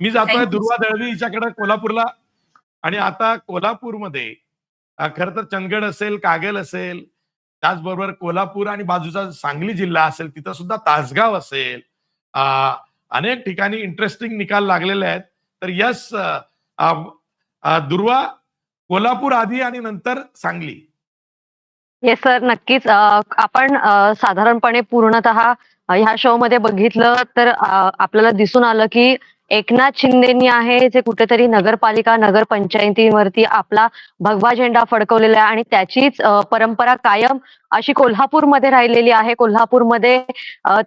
मी जातोय दुर्वा दळवी हिच्याकडे कोल्हापूरला. आणि आता कोल्हापूरमध्ये खरं तर चंदगड असेल कागल असेल त्याचबरोबर कोल्हापूर आणि बाजूचा सांगली जिल्हा असेल तिथं सुद्धा तासगाव असेल अनेक ठिकाणी इंटरेस्टिंग निकाल लागलेले आहेत. तर यस दुर्वा कोल्हापूर आधी आणि नंतर सांगली. येस सर नक्कीच. आपण साधारणपणे पूर्णतः ह्या शो मध्ये बघितलं तर आपल्याला दिसून आलं की एकनाथ शिंदेनी आहे जे कुठेतरी नगरपालिका नगरपंचायतीवरती आपला भगवा झेंडा फडकवलेला आहे आणि त्याचीच परंपरा कायम अशी कोल्हापूरमध्ये राहिलेली आहे. कोल्हापूरमध्ये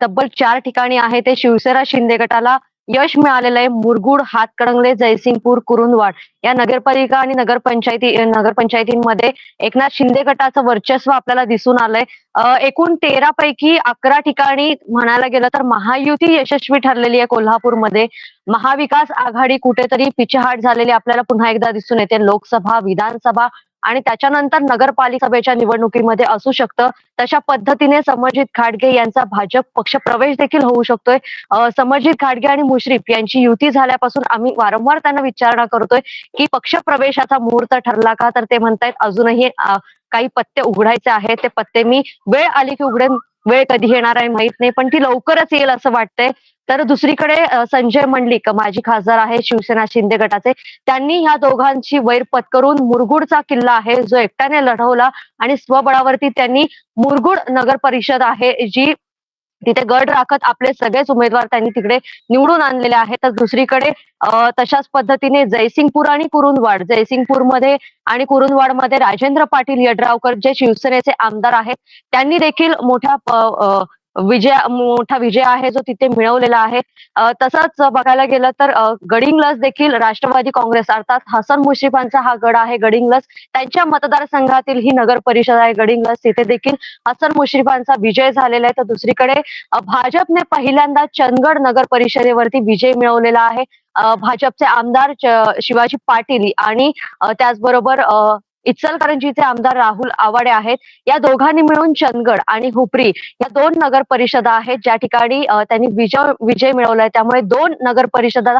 तब्बल चार ठिकाणी आहे ते शिवसेना शिंदे गटाला यश मिळालेलं आहे. मुरगुड हातकणंगले जयसिंगपूर कुरुंदवाड या नगरपालिका आणि नगरपंचायती नगरपंचायतींमध्ये एकनाथ शिंदे गटाचं वर्चस्व आपल्याला दिसून आलंय. एकूण तेरा पैकी अकरा ठिकाणी म्हणायला गेलं तर महायुती यशस्वी ठरलेली आहे कोल्हापूरमध्ये. महाविकास आघाडी कुठेतरी पिछेहाट झालेली आपल्याला पुन्हा एकदा दिसून येते. लोकसभा विधानसभा आणि त्याच्यानंतर नगरपालिकेच्या निवडणुकीमध्ये असू शकतं. तशा पद्धतीने समरजित खाडगे यांचा भाजप पक्ष प्रवेश देखील होऊ शकतोय. अ, समरजित खाडगे आणि मुश्रीफ यांची युती झाल्यापासून आम्ही वारंवार त्यांना विचारणा करतोय की पक्ष प्रवेशाचा मुहूर्त ठरला का? तर ते म्हणतायत अजूनही काही पत्ते उघडायचे आहेत. ते पत्ते मी वेळ आली की उघडेन. वेळ कधी येणार आहे माहीत नाही पण ती लवकरच येईल असं वाटतंय. तर दुसरीकडे संजय मंडलिक माजी खासदार आहे शिवसेना शिंदे गटाचे त्यांनी ह्या दोघांची वैर पत्करून मुरगुडचा किल्ला आहे जो एकट्याने लढवला आणि स्वबळावरती त्यांनी मुरगुड नगर परिषद आहे जी तिथे गड राखत आपले सगळेच उमेदवार त्यांनी तिकडे निवडून आणलेले आहेत. तर दुसरीकडे तशाच पद्धतीने जयसिंगपूर आणि कुरुंदवाड जयसिंगपूरमध्ये आणि कुरुंदवाडमध्ये राजेंद्र पाटील यड्रावकर जे शिवसेनेचे आमदार आहेत त्यांनी देखील मोठ्या विजय मोठा विजय आहे जो तिथे मिळवलेला आहे. तसंच बघायला गेलं तर अ, गडिंग्लज देखील राष्ट्रवादी काँग्रेस अर्थात हसन मुश्रीफांचा हा गड आहे गडिंग्लज त्यांच्या मतदारसंघातील ही नगर परिषद आहे गडिंग्लज तिथे देखील हसन मुश्रीफांचा विजय झालेला आहे. तर दुसरीकडे भाजपने पहिल्यांदा चंदगड नगर परिषदेवरती विजय मिळवलेला आहे. भाजपचे आमदार शिवाजी पाटील आणि त्याचबरोबर अ, इचलकरंजीचे आमदार राहुल आवाडे आहेत. या दोघांनी मिळून चंदगड आणि हुपरी या दोन नगर परिषदा आहेत. ज्या ठिकाणी त्यांनी विजय विजय मिळवलाय. त्यामुळे दोन नगर परिषदा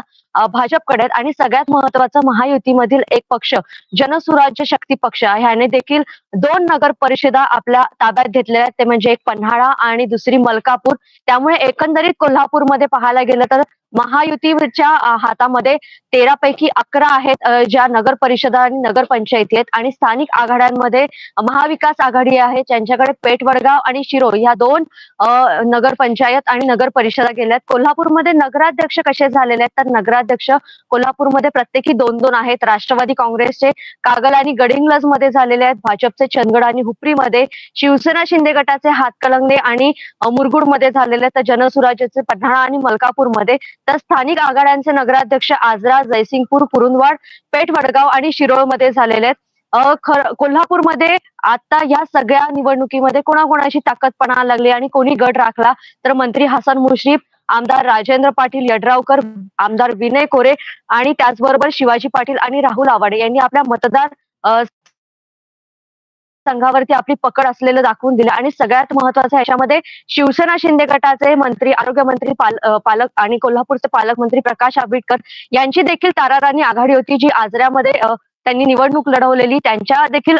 भाजपकडे आहेत. आणि सगळ्यात महत्वाचं महायुतीमधील एक पक्ष जनसुराज्य शक्ती पक्ष ह्याने देखील दोन नगर परिषदा आपल्या ताब्यात घेतलेल्या आहेत. ते म्हणजे एक पन्हाळा आणि दुसरी मलकापूर. त्यामुळे एकंदरीत कोल्हापूरमध्ये पाहायला गेलं तर महायुतीच्या हातामध्ये तेरा पैकी अकरा आहेत ज्या नगर परिषदा आणि नगर पंचायती आहेत. आणि स्थानिक आघाड्यांमध्ये महाविकास आघाडी आहे ज्यांच्याकडे पेठवडगाव आणि शिरो या दोन नगरपंचायत नगर पंचायत आणि नगर परिषदा गेल्या आहेत. कोल्हापूरमध्ये नगराध्यक्ष कसे झालेले आहेत? तर नगराध्यक्ष कोल्हापूरमध्ये प्रत्येकी दोन दोन आहेत. राष्ट्रवादी काँग्रेसचे कागल आणि गडिंग्लजमध्ये झालेले आहेत. भाजपचे चंदगड आणि हुपरीमध्ये शिवसेना शिंदे गटाचे हातकलंगणे आणि मुरगुडमध्ये झालेले आहेत. तर जनसुराज्याचे पन्हाळा आणि मलकापूरमध्ये तर स्थानिक आघाड्यांचे नगराध्यक्ष आजरा जयसिंगपूर कुरुंदवाड पेठ वडगाव आणि शिरोळमध्ये झालेले आहेत. कोल्हापूरमध्ये आता या सगळ्या निवडणुकीमध्ये कोणाकोणाची ताकद पणाला लागली आणि कोणी गड राखला तर मंत्री हसन मुश्रीफ आमदार राजेंद्र पाटील यड्रावकर आमदार विनय कोरे आणि त्याचबरोबर शिवाजी पाटील आणि राहुल आवाडे यांनी आपल्या मतदार अ, संघावरती आपली पकड असलेलं दाखवून दिलं. आणि सगळ्यात महत्वाचं याच्यामध्ये शिवसेना शिंदे गटाचे मंत्री आरोग्यमंत्री पाल, पालक आणि कोल्हापूरचे पालकमंत्री प्रकाश आंबेडकर यांची देखील ताराराणी आघाडी होती जी आजऱ्यामध्ये त्यांनी निवडणूक लढवलेली. त्यांच्या देखील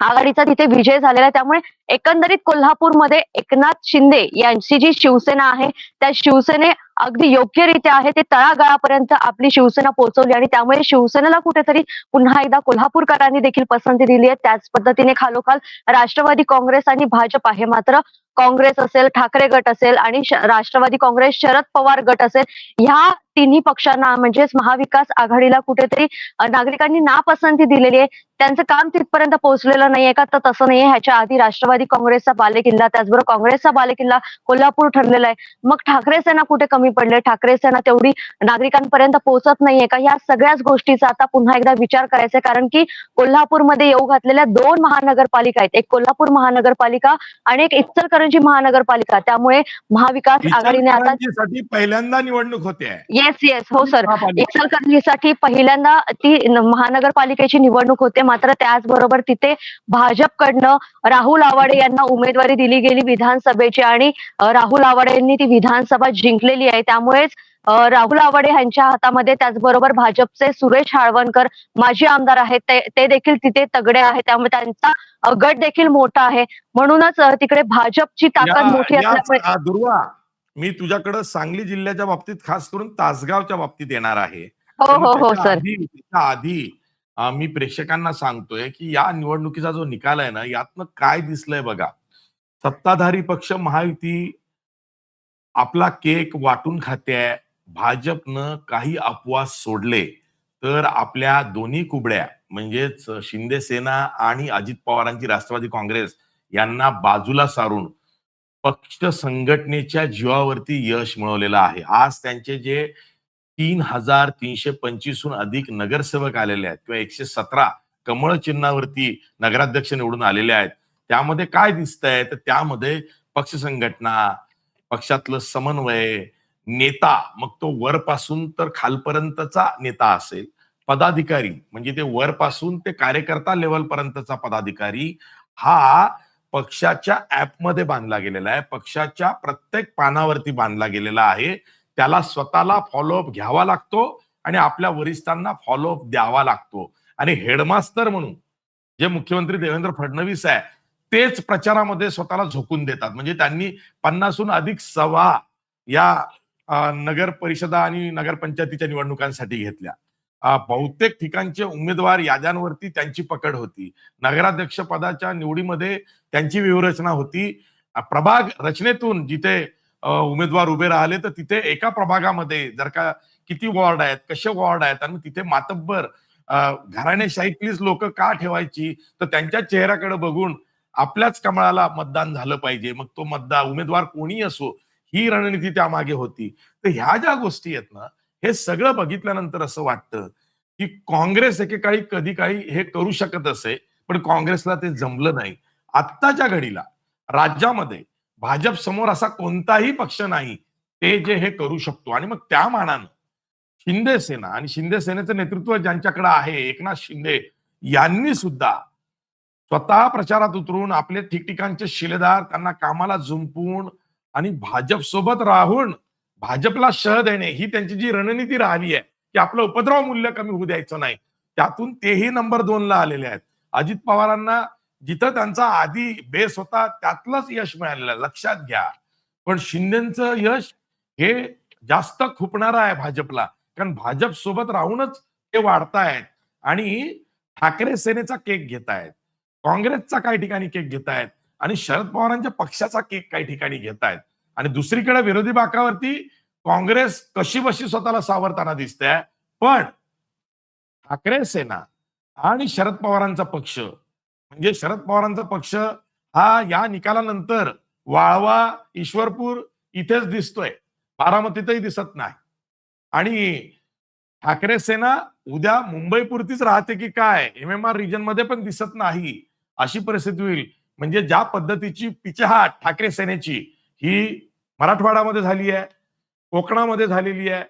आघाडीचा तिथे विजय झालेला आहे. त्यामुळे एकंदरीत कोल्हापूरमध्ये एकनाथ शिंदे यांची जी शिवसेना आहे त्या शिवसेने अगदी योग्यरित्या आहे ते तळागाळापर्यंत आपली शिवसेना पोहोचवली आणि त्यामुळे शिवसेनेला कुठेतरी पुन्हा एकदा कोल्हापूरकरांनी देखील पसंती दिली आहे. त्याच पद्धतीने खालोखाल राष्ट्रवादी काँग्रेस आणि भाजप आहे. मात्र काँग्रेस असेल ठाकरे गट असेल आणि राष्ट्रवादी काँग्रेस शरद पवार गट असेल ह्या तिन्ही पक्षांना म्हणजेच महाविकास आघाडीला कुठेतरी नागरिकांनी नापसंती दिलेली आहे. त्यांचं काम तिथपर्यंत पोहोचलेलं नाहीये का? तर तसं नाहीये. ह्याच्या आधी राष्ट्रवादी काँग्रेसचा बालेकिल्ला त्याचबरोबर काँग्रेसचा बालेकिल्ला कोल्हापूर ठरलेला आहे. मग ठाकरे सेना कुठे कमी पडले. ठाकरे सेना तेवढी नागरिकांपर्यंत पोहोचत नाहीये का? या सगळ्याच गोष्टीचा आता पुन्हा एकदा विचार करायचा आहे. कारण की कोल्हापूरमध्ये येऊ घातलेल्या दोन महानगरपालिका आहेत. एक कोल्हापूर महानगरपालिका आणि एक इचलकरंजी महानगरपालिका. त्यामुळे महाविकास आघाडीने आता पहिल्यांदा निवडणूक होते. येस येस हो सर. इचलकरंजीसाठी पहिल्यांदा ती महानगरपालिकेची निवडणूक होते. मात्र त्याचबरोबर तिथे भाजपकडनं राहुल आवाडे यांना उमेदवारी दिली गेली विधानसभेची आणि राहुल आवाडे यांनी ती विधानसभा जिंकलेली आहे. त्यामुळेच अ, राहुल आवाडे यांच्या हातामध्ये त्याचबरोबर भाजपचे सुरेश हाळवणकर माजी आमदार आहेत ते ते देखील तिथे तगडे आहेत. त्यामुळे त्यांचा गट देखील मोठा आहे. म्हणूनच तिकडे भाजपची ताकद मोठी असल्यामुळे दुर्वा मी तुझ्याकडे सांगली जिल्ह्याच्या बाबतीत खास करून तासगावच्या बाबतीत येणार आहे. हो हो हो सर. आधी मी प्रेक्षकांना सांगतोय की या निवडणुकीचा जो निकाल आहे ना यातनं काय दिसलंय बघा. सत्ताधारी पक्ष महायुती आपला केक वाटून खाते भाजपनं काही अपवाद सोडले तर आपल्या दोन्ही कुबड्या म्हणजेच शिंदे सेना आणि अजित पवारांची राष्ट्रवादी काँग्रेस यांना बाजूला सारून पक्ष संघटनेच्या जीवावरती यश मिळवलेलं आहे. आज त्यांचे जे तीन हजार तीनशे पंचवीसहून अधिक नगरसेवक आलेले आहेत किंवा एकशे सतरा कमळ चिन्हावरती नगराध्यक्ष निवडून आलेले आहेत. त्यामध्ये काय दिसतंय? तर त्यामध्ये पक्ष संघटना पक्षातलं समन्वय नेता मग तो वरपासून तर खालपर्यंतचा नेता असेल पदाधिकारी म्हणजे ते वरपासून ते कार्यकर्ता लेवल पर्यंतचा पदाधिकारी हा पक्षाच्या ऍपमध्ये बांधला गेलेला आहे. पक्षाच्या प्रत्येक पानावरती बांधला गेलेला आहे. त्याला स्वतःला फॉलोअप घ्यावा लागतो आणि आपल्या वरिष्ठांना फॉलोअप द्यावा लागतो. आणि हेडमास्टर म्हणून जे मुख्यमंत्री देवेंद्र फडणवीस आहे तेच प्रचारामध्ये स्वतःला झोकून देतात. म्हणजे त्यांनी पन्नासहून अधिक सभा या नगर परिषदा आणि नगरपंचायतीच्या निवडणुकांसाठी घेतल्या. बहुतेक ठिकाणचे उमेदवार याद्यांवरती त्यांची पकड होती. नगराध्यक्ष पदाच्या निवडीमध्ये त्यांची व्यूहरचना होती. प्रभाग रचनेतून जिथे उमेदवार उभे राहिले तर तिथे एका प्रभागामध्ये जर का किती वॉर्ड आहेत कसे वॉर्ड आहेत आणि तिथे मातब्बर घराण्याशाहीतलीच लोक का ठेवायची? तर त्यांच्या चेहऱ्याकडे बघून आपल्याच कमळाला मतदान झालं पाहिजे. मग तो मतदार उमेदवार कोणी असो ही रणनीती त्यामागे होती. तर ह्या ज्या गोष्टी आहेत ना हे सगळं बघितल्यानंतर असं वाटतं की काँग्रेस एकेकाळी कधी काही हे करू शकत असे पण काँग्रेसला ते जमलं नाही. आत्ताच्या घडीला राज्यामध्ये भाजप समोर असा कोणताही पक्ष नाही ते जे हे करू शकतो. आणि मग त्या मानानं शिंदे सेना आणि शिंदे सेनेचं नेतृत्व ज्यांच्याकडे आहे एकनाथ शिंदे यांनी सुद्धा स्वतः प्रचारात उतरून आपले ठिकठिकाणचे शिलेदार त्यांना कामाला झुंपून आणि भाजप सोबत राहून भाजपला शह देणे ही त्यांची जी रणनीती राहिली आहे की आपलं उपद्रव मूल्य कमी होऊ द्यायचं नाही. त्यातून तेही नंबर दोनला आलेले आहेत. अजित पवारांना जिथं त्यांचा आधी बेस होता त्यातलंच यश मिळालेलं आहे. लक्षात घ्या. पण शिंदेचं यश हे जास्त खुपणारं आहे भाजपला. कारण भाजप सोबत राहूनच ते वाढतायत आणि ठाकरे सेनेचा केक घेतायत. काँग्रेसचा काही ठिकाणी केक घेतायत आणि शरद पवारांच्या पक्षाचा केक काही ठिकाणी घेतायत. आणि दुसरीकडे विरोधी बाकावरती काँग्रेस कशी बशी स्वतःला सावरताना दिसते पण ठाकरे सेना आणि शरद पवारांचा पक्ष म्हणजे शरद पवारांचा पक्ष हा या निकालानंतर वाळवा ईश्वरपूर इथेच दिसतोय. बारामतीतही दिसत नाही. आणि ठाकरे सेना उद्या मुंबई पुरतीच राहते की काय एम एम आर रिजनमध्ये पण दिसत नाही. अशी परिस्थिती होईल. म्हणजे ज्या पद्धतीची पिछेहाट ठाकरे सेनेची ही मराठवाड्यामध्ये झाली आहे कोकणामध्ये झालेली आहे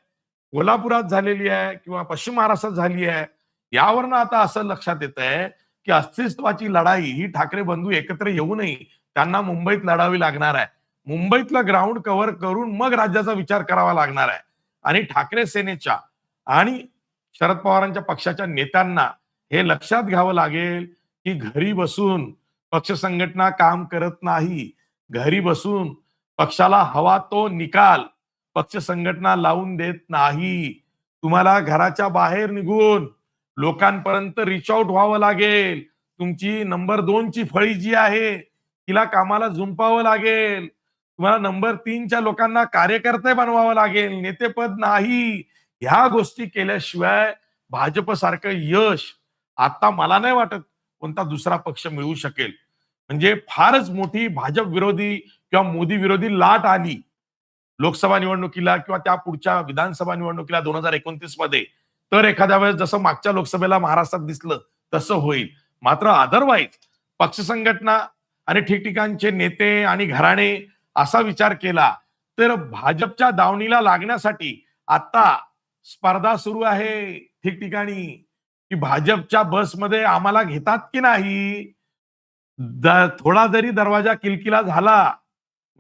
कोल्हापुरात झालेली आहे किंवा पश्चिम महाराष्ट्रात झाली आहे यावरनं आता असं लक्षात येत आहे की अस्तित्वाची लढाई ही ठाकरे बंधू एकत्र येऊनही त्यांना मुंबईत लढावी लागणार आहे. मुंबईतलं ग्राउंड कव्हर करून मग राज्याचा विचार करावा लागणार आहे. आणि ठाकरे सेनेच्या आणि शरद पवारांच्या पक्षाच्या नेत्यांना हे लक्षात घ्यावं लागेल की घरी बसून पक्ष संघटना काम करत नाही. घरी बसून पक्षाला हवा तो निकाल. पक्ष संघटना लावून देत नाही. तुम्हाला घराच्या बाहेर निघून लोकांपर्यंत रिच आउट व्हावं लागेल. तुमची नंबर दोनची फळी जी आहे तिला कामाला झुंपावं लागेल. तुम्हाला नंबर तीनच्या लोकांना कार्यकर्ते बनवावं लागेल नेतेपद नाही. ह्या गोष्टी केल्याशिवाय भाजप सारखं यश आता मला नाही वाटत. कोणता दुसरा पक्ष मिळू शकेल? म्हणजे फारच मोठी भाजप विरोधी किंवा मोदी विरोधी लाट आली लोकसभा निवडणुकीला किंवा त्या पुढच्या विधानसभा निवडणुकीला दोन हजार एकोणतीसमध्ये तर एखाद्या वेळेस जसं मागच्या लोकसभेला महाराष्ट्रात दिसलं तसं होईल. मात्र अदरवाईज पक्ष संघटना आणि ठिकठिकाणचे नेते आणि घराणे असा विचार केला तर भाजपच्या दावणीला लागण्यासाठी आता स्पर्धा सुरू आहे ठिकठिकाणी. की भाजपच्या बसमध्ये आम्हाला घेतात की नाही? थोडा जरी दरवाजा किलकिला झाला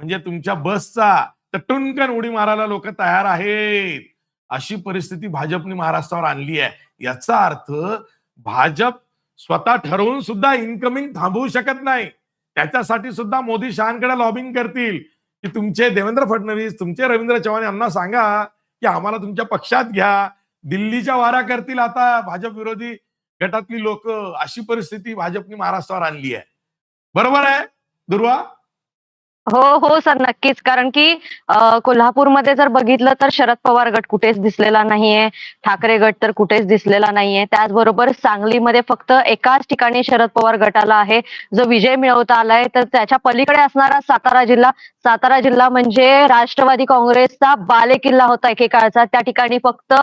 म्हणजे तुमच्या बसचा तर टुनकन उडी मारायला लोक तयार आहेत. अशी परिस्थिती भाजपने महाराष्ट्रावर आणली आहे. याचा अर्थ भाजप स्वतः ठरवून सुद्धा इन्कमिंग थांबवू शकत नाही. त्याच्यासाठी सुद्धा मोदी शहांकडे लॉबिंग करतील. की तुमचे देवेंद्र फडणवीस तुमचे रवींद्र चव्हाण यांना सांगा की आम्हाला तुमच्या पक्षात घ्या. दिल्लीच्या वारा करतील. आता भाजप विरोधी गटातली लोक अशी परिस्थिती भाजपनी महाराष्ट्रावर आणली आहे. बरोबर आहे दुर्वा? हो हो सर नक्कीच. कारण की अ, कोल्हापूरमध्ये जर बघितलं तर शरद पवार गट कुठेच दिसलेला नाहीये. ठाकरे गट तर कुठेच दिसलेला नाहीये. त्याचबरोबर सांगलीमध्ये फक्त एकाच ठिकाणी शरद पवार गटाला आहे. जो विजय मिळवता आलाय तर त्याच्या पलीकडे असणारा सातारा जिल्हा. सातारा जिल्हा म्हणजे राष्ट्रवादी काँग्रेसचा बालेकिल्ला होता एकेकाळचा. त्या ठिकाणी फक्त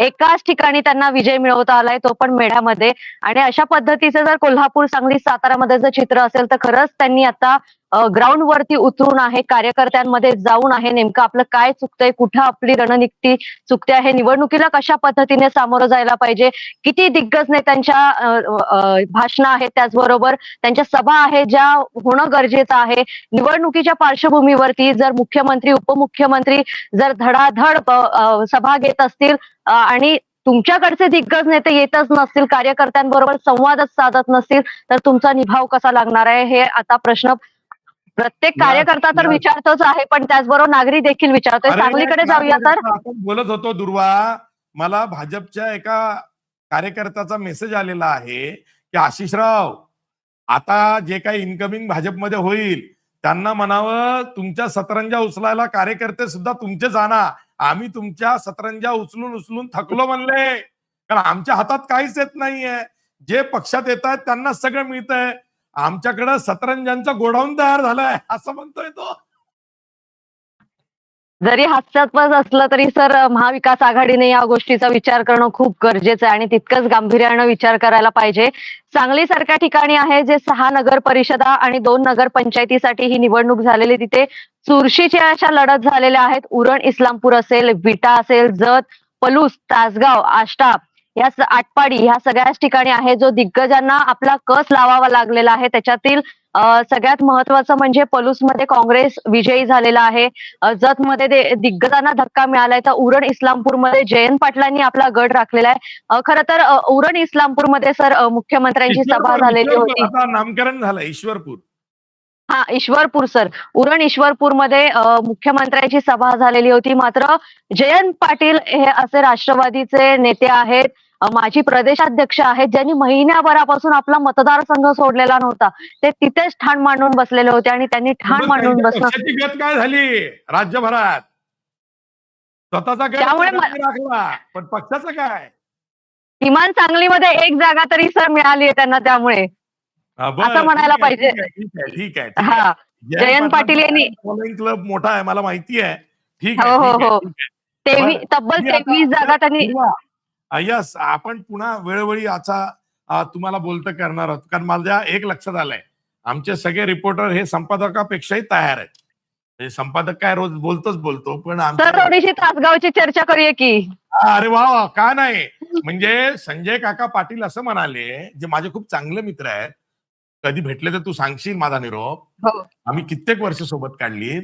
एकाच ठिकाणी त्यांना विजय मिळवता आलाय तो पण मेढ्यामध्ये. आणि अशा पद्धतीचं जर कोल्हापूर सांगली सातारामध्ये जर चित्र असेल तर खरंच त्यांनी आता ग्राउंड वरती उतरून आहे कार्यकर्त्यांमध्ये जाऊन आहे नेमकं आपलं काय चुकतंय कुठं आपली रणनीती चुकते आहे निवडणुकीला कशा पद्धतीने सामोरं जायला पाहिजे किती दिग्गज नेत्यांच्या भाषणं आहेत त्याचबरोबर त्यांच्या सभा आहे ज्या होणं गरजेचं आहे निवडणुकीच्या पार्श्वभूमीवरती जर मुख्यमंत्री उपमुख्यमंत्री जर धडाधड सभा घेत असतील आणि तुमच्याकडचे दिग्गज नेते येतच नसतील कार्यकर्त्यांबरोबर संवादच साधत नसतील तर तुमचा निभाव कसा लागणार आहे हे आता प्रश्न प्रत्येक कार्यकर्ता तर विचारतोच आहे पण त्याचबरोबर नागरिक देखील विचारतोय. सांगलीकडे जाऊया तर. बोलत होतो दुर्वा मला भाजपच्या एका कार्यकर्त्याचा मेसेज आलेला आहे की आशिषराव आता जे काही इन्कमिंग भाजपमध्ये होईल त्यांना म्हणावं तुमच्या सतरंजा उचलायला कार्यकर्ते सुद्धा तुमचे जाणार आम्ही तुमच्या सतरंजा उचलून उचलून थकलो म्हणले. कारण आमच्या हातात काहीच येत नाहीये. जे पक्षात येत आहेत त्यांना सगळं मिळतंय. आमच्याकडं सतरंजांचा गोडाऊन तयार झालाय असं म्हणतोय तो. जरी हास्यास्पद असलं तरी सर महाविकास आघाडीने या गोष्टीचा विचार करणं खूप गरजेचं आहे आणि तितकंच गांभीर्यानं विचार करायला पाहिजे. सांगली सारख्या ठिकाणी आहे जे सहा नगर परिषदा आणि दोन नगर पंचायतीसाठी ही निवडणूक झालेली. तिथे चुरशीच्या अशा लढत झालेल्या आहेत. उरण इस्लामपूर असेल विटा असेल जत पलूस तासगाव आष्टा या आटपाडी ह्या सगळ्याच ठिकाणी आहे जो दिग्गजांना आपला कस लावावा लागलेला आहे त्याच्यातील सगळ्यात महत्वाचं म्हणजे पलूसमध्ये काँग्रेस विजयी झालेला आहे. जतमध्ये दिग्गजांना धक्का मिळालाय तर उरण इस्लामपूरमध्ये जयंत पाटलांनी आपला गड राखलेला आहे. खरं तर उरण इस्लामपूरमध्ये सर मुख्यमंत्र्यांची सभा झालेली. होती. नामकरण झालं ईश्वरपूर. हा ईश्वरपूर सर उरण ईश्वरपूरमध्ये अ, मुख्यमंत्र्यांची सभा झालेली होती. मात्र जयंत पाटील हे असे राष्ट्रवादीचे नेते आहेत. माजी प्रदेशाध्यक्ष आहेत ज्यांनी महिन्याभरापासून आपला मतदारसंघ सोडलेला नव्हता. ते तिथेच ठाण मांडून बसलेले होते आणि त्यांनी ठाण मांडून गत काय झाली? राज्यभरात. स्वतःचा त्यामुळे पण पक्षाचं काय? किमान सांगलीमध्ये एक जागा तरी सर मिळाली आहे त्यांना त्यामुळे. असं म्हणायला पाहिजे. ठीक आहे, हा जयंत पाटील यांनी- फॉलोइंग क्लब मोठा आहे मला माहिती आहे. ठीक हो, आहे हो, हो. बरं. तब्बल आता- तेवीस जागा त्यांनी यस आपण पुन्हा वेळोवेळी याचा अ, तुम्हाला बोलतं करणार आहोत. कारण माझ्या एक लक्षात आलंय. आमचे सगळे रिपोर्टर हे संपादकापेक्षाही तयार आहेत. संपादक काय रोज बोलतोच बोलतो पण थोडीशी तासगावची चर्चा करूया की. हा, अरे वा वा का नाही? म्हणजे संजय काका पाटील असं म्हणाले जे माझे खूप चांगले मित्र आहेत कधी भेटले तर तू सांगशील माझा निरोप? हो. आम्ही कित्येक वर्ष सोबत काढली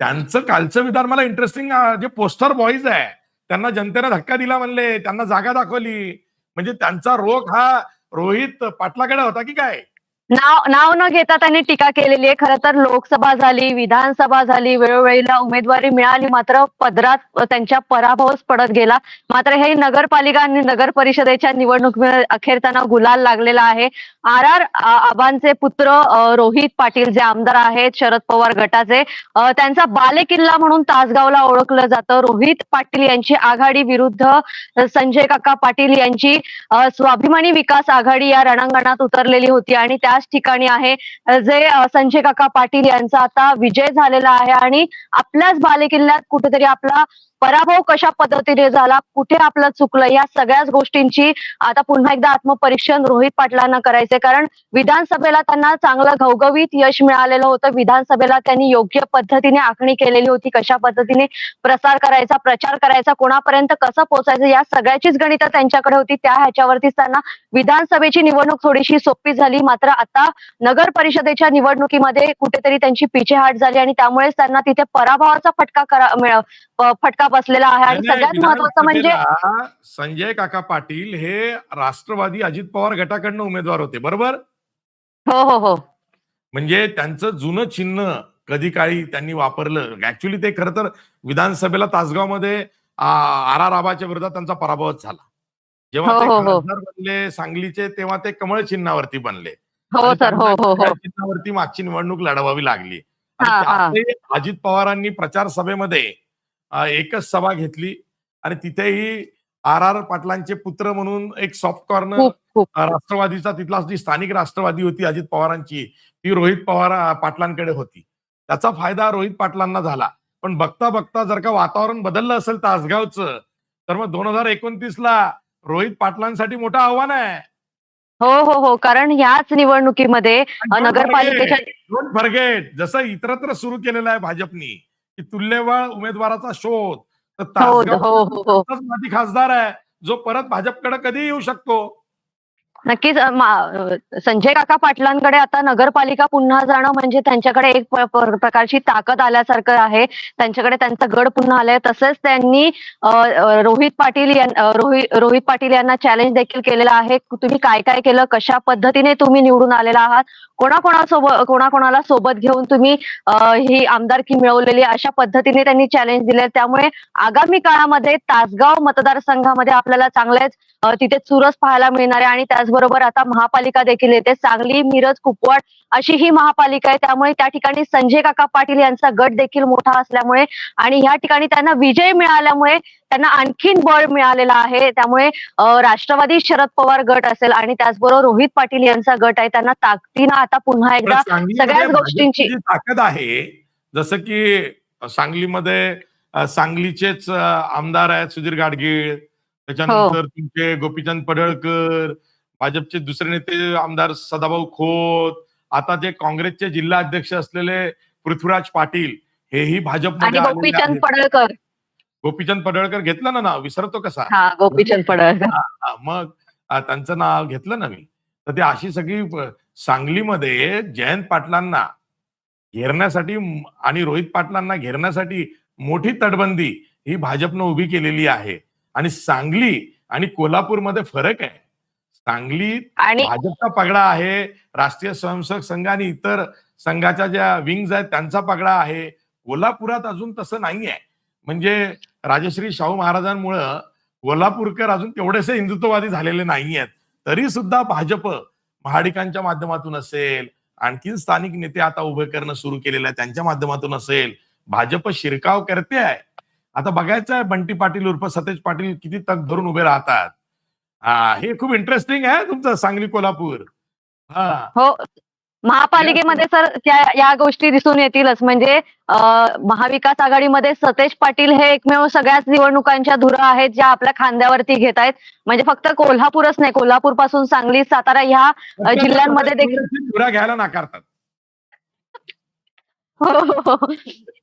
त्यांचं कालचं विधान मला इंटरेस्टिंग जे पोस्टर बॉईज आहे त्यांना जनतेने धक्का दिला म्हणले त्यांना जागा दाखवली. म्हणजे त्यांचा रोग हा रोहित पाटलाकडे होता की काय? नाव नाव न घेता त्यांनी टीका केलेली आहे. खरं तर लोकसभा झाली विधानसभा झाली वेळोवेळीला उमेदवारी मिळाली मात्र पदरात त्यांच्या पराभवच पडत गेला. मात्र हे नगरपालिका आणि नगर परिषदेच्या निवडणुकीमध्ये अखेर त्यांना गुलाल लागलेला आहे. आर आर आबांचे पुत्र रोहित पाटील जे आमदार आहेत शरद पवार गटाचे त्यांचा बालेकिल्ला म्हणून तासगावला ओळखलं जातं. रोहित पाटील यांची आघाडी विरुद्ध संजय काका पाटील यांची स्वाभिमानी विकास आघाडी या रणांगणात उतरलेली होती आणि याच ठिकाणी आहे. जे संजय काका पाटील यांचा आता विजय झालेला आहे आणि आपल्याच बालेकिल्ल्यात कुठेतरी आपला पराभव कशा पद्धतीने झाला कुठे आपलं चुकलं या सगळ्याच गोष्टींची आता पुन्हा एकदा आत्मपरीक्षण रोहित पाटलांना करायचे कारण विधानसभेला त्यांना चांगलं घवघवीत यश मिळालेलं होतं. विधानसभेला त्यांनी योग्य पद्धतीने आखणी केलेली होती. कशा पद्धतीने प्रसार करायचा प्रचार करायचा कोणापर्यंत कसं पोहोचायचं या सगळ्याचीच गणितं त्यांच्याकडे होती. त्या ह्याच्यावरतीच त्यांना विधानसभेची निवडणूक थोडीशी सोपी झाली. मात्र आता नगर परिषदेच्या निवडणुकीमध्ये कुठेतरी त्यांची पिछेहाट झाली आणि त्यामुळेच त्यांना तिथे पराभवाचा फटका करा फटका फटका असलेला आहे आणि सगळ्यात महत्वाचं म्हणजे संजय काका पाटील हे राष्ट्रवादी अजित पवार गटाकडनं उमेदवार होते बरोबर? हो हो हो. म्हणजे त्यांचं जुनं चिन्ह कधी काळी त्यांनी वापरलं. ऍक्च्युली ते खरं तर विधानसभेला तासगावमध्ये आर आर आबाच्या विरोधात त्यांचा पराभवच झाला. जेव्हा हो, ते हो, हो. खासदार बनले सांगलीचे तेव्हा ते कमळ चिन्हावरती बनले. हो सर. हो हो हो. चिन्हावरती मागची निवडणूक लढवावी लागली. अजित पवारांनी प्रचार सभेमध्ये एकच सभा घेतली आणि तिथेही आर आर पाटलांचे पुत्र म्हणून एक सॉफ्ट कॉर्नर राष्ट्रवादीचा तिथला जी स्थानिक राष्ट्रवादी होती अजित पवारांची ती रोहित पवार पाटलांकडे होती. त्याचा फायदा रोहित पाटलांना झाला. पण बघता बघता जर का वातावरण बदललं असेल तासगावचं तर मग दोन हजार एकोणतीस ला रोहित पाटलांसाठी मोठं आव्हान आहे. हो हो हो. कारण ह्याच निवडणुकीमध्ये नगरपालिकेच्या फॉरगेट जसं इतरत्र सुरू केलेलं आहे भाजपनी की तुल्यबळ उमेदवाराचा शोध. तर हो तासगाव हो हो खासदार आहे जो परत भाजपकडे कधी येऊ शकतो. नक्कीच संजय काका पाटलांकडे आता नगरपालिका पुन्हा जाणं म्हणजे त्यांच्याकडे एक प्रकारची ताकद आल्यासारखं आहे. त्यांच्याकडे त्यांचा गड पुन्हा आलाय. तसंच त्यांनी रोहित पाटील रोहित रोहित पाटील यांना चॅलेंज देखील केलेला आहे. तुम्ही काय काय केलं? कशा पद्धतीने तुम्ही निवडून आलेला आहात? कोणाकोणासोबत कोणाकोणाला सोबत घेऊन तुम्ही ही आमदारकी मिळवलेली अशा पद्धतीने त्यांनी चॅलेंज दिले त्यामुळे आगामी काळामध्ये तासगाव मतदारसंघामध्ये आपल्याला चांगलेच तिथे चुरस पाहायला मिळणार आहे आणि त्याचबरोबर आता महापालिका देखील येते. सांगली मिरज कुपवाड अशी ही महापालिका आहे. त्यामुळे त्या ठिकाणी संजय काका पाटील यांचा गट देखील मोठा असल्यामुळे आणि ह्या ठिकाणी त्यांना विजय मिळाल्यामुळे त्यांना आणखीन बळ मिळालेलं आहे. त्यामुळे राष्ट्रवादी शरद पवार गट असेल आणि त्याचबरोबर रोहित पाटील यांचा गट आहे. त्यांना ताकदीनं आता पुन्हा एकदा सगळ्याच गोष्टींची- ताकद आहे जसं की सांगलीमध्ये सांगलीचेच आमदार आहेत सुधीर गाडगीळ. त्याच्यानंतर हो. तुमचे गोपीचंद पडळकर भाजपचे दुसरे नेते आमदार सदाभाऊ खोत आता जे काँग्रेसचे जिल्हा अध्यक्ष असलेले पृथ्वीराज पाटील हेही भाजपमध्ये गोपीचंद. पडळकर. गोपीचंद पडळकर घेतलं ना नाव? विसरतो कसा? हा गोपीचंद पडळकर. मग त्यांचं नाव घेतलं ना मी. तर ते अशी सगळी सांगलीमध्ये जयंत पाटलांना घेरण्यासाठी आणि रोहित पाटलांना घेरण्यासाठी मोठी तटबंदी ही भाजपनं उभी केलेली आहे. आणि सांगली आणि कोल्हापूरमध्ये फरक आहे. सांगलीत भाजपचा पगडा आहे राष्ट्रीय स्वयंसेवक संघ आणि इतर संघाच्या ज्या विंग्ज आहेत त्यांचा पगडा आहे. कोल्हापुरात अजून तसं नाही आहे म्हणजे राजश्री शाहू महाराजांमुळं कोल्हापूरकर अजून तेवढेसे हिंदुत्ववादी झालेले नाही आहेत तरी सुद्धा भाजप महाडिकांच्या माध्यमातून असेल आणखीन स्थानिक नेते आता उभे करणं सुरू केलेलं आहे त्यांच्या माध्यमातून असेल. भाजप शिरकाव करते आहे आता बघायचं आहे बंटी पाटील उर्फ सतेज पाटील किती तग धरून उभे राहतात. हा हे खूप इंटरेस्टिंग आहे तुमचं सांगली कोल्हापूर. हा. हो महापालिकेमध्ये सर त्या या गोष्टी दिसून येतीलच. म्हणजे महाविकास आघाडीमध्ये सतेज पाटील हे एकमेव सगळ्याच निवडणुकांच्या धुरा आहेत ज्या आपल्या खांद्यावरती घेत आहेत. म्हणजे फक्त कोल्हापूरच नाही कोल्हापूरपासून सांगली सातारा ह्या जिल्ह्यांमध्ये देखील धुरा घ्यायला नाकारतात. हो, हो, हो.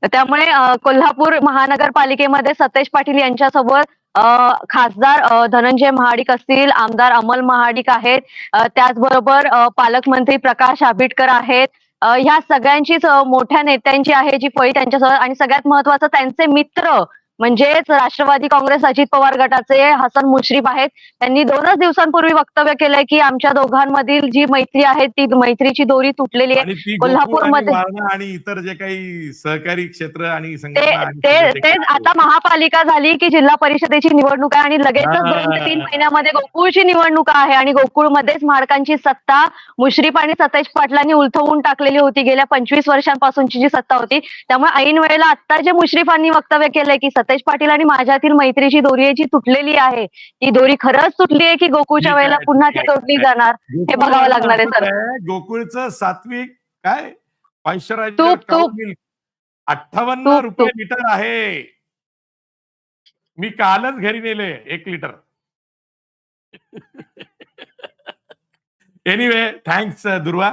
त्यामुळे अ, कोल्हापूर महानगरपालिकेमध्ये सतेज पाटील यांच्यासोबत अ, खासदार अ, धनंजय महाडिक असतील आमदार अमल महाडिक आहेत अ, त्याचबरोबर अ, पालकमंत्री प्रकाश आंबेडकर आहेत अ, ह्या सगळ्यांचीच अ, मोठ्या नेत्यांची आहे जी फळी त्यांच्यासोबत आणि सगळ्यात महत्वाचं त्यांचे मित्र म्हणजेच राष्ट्रवादी काँग्रेस अजित पवार गटाचे हसन मुश्रीफ आहेत. त्यांनी दोनच दिवसांपूर्वी वक्तव्य केलंय की आमच्या दोघांमधील जी मैत्री आहे ती मैत्रीची दोरी तुटलेली आहे. कोल्हापूरमध्ये- आणि इतर जे काही सहकारी क्षेत्र आणि तेच आता महापालिका झाली की जिल्हा परिषदेची निवडणूक आहे आणि लगेचच. दोन ते तीन महिन्यामध्ये गोकुळची निवडणूक आहे आणि गोकुळमध्येच माडकांची सत्ता मुश्रीफ आणि सतेज पाटलांनी उलथवून टाकलेली होती. गेल्या पंचवीस वर्षांपासूनची जी सत्ता होती. त्यामुळे ऐन वेळेला आता जे मुश्रीफांनी वक्तव्य केलंय की सतेज पाटील आणि माझ्यातील मैत्रीची दोरी आहे जी तुटलेली आहे ती दोरी खरंच तुटली आहे की गोकुळच्या वेळेला पुन्हा ती. तोडली जाणार गोकुळ बघावं लागणार आहे, सर. गोकुळचं सात्विक काय तूप. अठ्ठावन्न रुपये. लिटर आहे मी कालच घरी नेले एक लिटर एनिवे थँक्स दुर्वा